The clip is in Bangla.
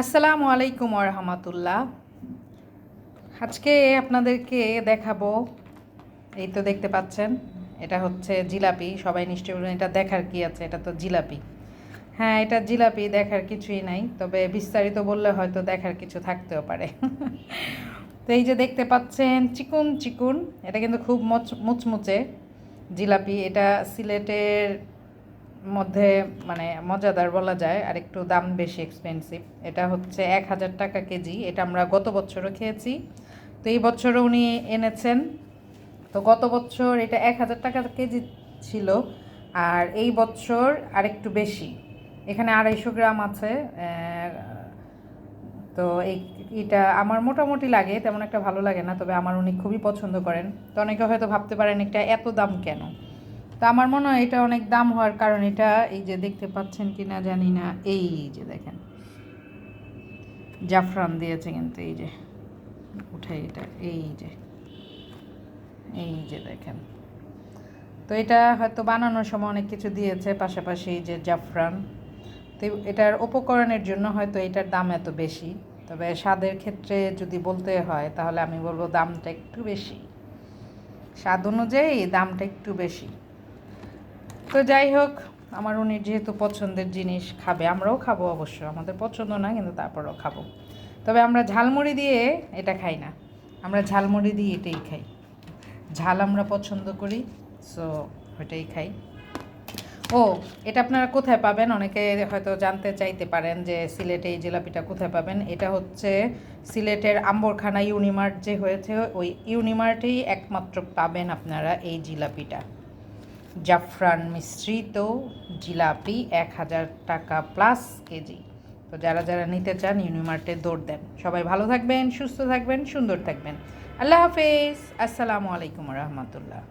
আসসালামু আলাইকুম রহমতুল্লাহ। আজকে আপনাদেরকে দেখাবো, এই তো দেখতে পাচ্ছেন, এটা হচ্ছে জিলাপি, সবাই নিশ্চয়ই বলবেন, এটা দেখার কি আছে? এটা তো জিলাপি। হ্যাঁ এটা জিলাপি, দেখার কিছুই নাই, তবে বিস্তারিত বললে হয়তো দেখার কিছু থাকতেও পারে। তো এই যে দেখতে পাচ্ছেন চিকুন চিকুন এটা কিন্তু খুব মচ, মুচমুচে জিলাপি, এটা সিলেটের মধ্যে মানে মজাদার বলা যায় আর একটু দাম বেশি এক্সপেন্সিভ এটা হচ্ছে এক হাজার টাকা কেজি, এটা আমরা গত বছরও খেয়েছি। তো এই বছরও উনি এনেছেন। তো গত বছর এটা এক হাজার টাকা কেজি ছিল, আর এই বছর আরেকটু বেশি। এখানে আড়াইশো গ্রাম আছে তো এই, এটা আমার মোটামুটি লাগে, তেমন একটা ভালো লাগে না, তবে আমার উনি খুবই পছন্দ করেন। তো অনেকে হয়তো ভাবতে পারেন এটা এত দাম কেন? তো আমার মনে হয় এটা অনেক দাম হওয়ার কারণ এটা এই যে দেখতে পাচ্ছেন কি না জানি না, এই যে দেখেন। জাফরান দিয়েছে কিন্তু এই যে, উঠে এটা, এই যে এই যে দেখেন। তো এটা হয়তো বানানোর সময় অনেক কিছু দিয়েছে, পাশাপাশি এই যে জাফরান। তো এটার উপকরণের জন্য হয়তো এটার দাম এত বেশি। তবে স্বাদের ক্ষেত্রে যদি বলতে হয়, তাহলে আমি বলব দামটা একটু বেশি। স্বাদ অনুযায়ী দামটা একটু বেশি। তো যাই হোক, আমার উনি যেহেতু পছন্দের জিনিস খাবে, আমরাও খাব অবশ্য। আমাদের পছন্দ না, কিন্তু তারপরেও খাব। তবে আমরা ঝালমুড়ি দিয়ে এটা খাই না। আমরা ঝালমুড়ি দিয়ে এটাই খাই। ঝাল আমরা পছন্দ করি, সো ওইটাই খাই। ও, এটা আপনারা কোথায় পাবেন? অনেকে হয়তো জানতে চাইতে পারেন যে সিলেটে এই জিলাপিটা কোথায় পাবেন। এটা হচ্ছে সিলেটের আম্বরখানা ইউনিমার্ট যে হয়েছে, ওই ইউনিমার্টেই একমাত্র পাবেন আপনারা এই জিলাপিটা। জাফরান মিশ্রিত জিলাপি এক হাজার টাকা প্লাস কেজি। তো যারা যারা নিতে চান ইউনিমার্টে দৌড় দেন। সবাই ভালো থাকবেন, সুস্থ থাকবেন, সুন্দর থাকবেন। আল্লাহ হাফেজ। আসসালামু আলাইকুম রহমতুল্লাহ।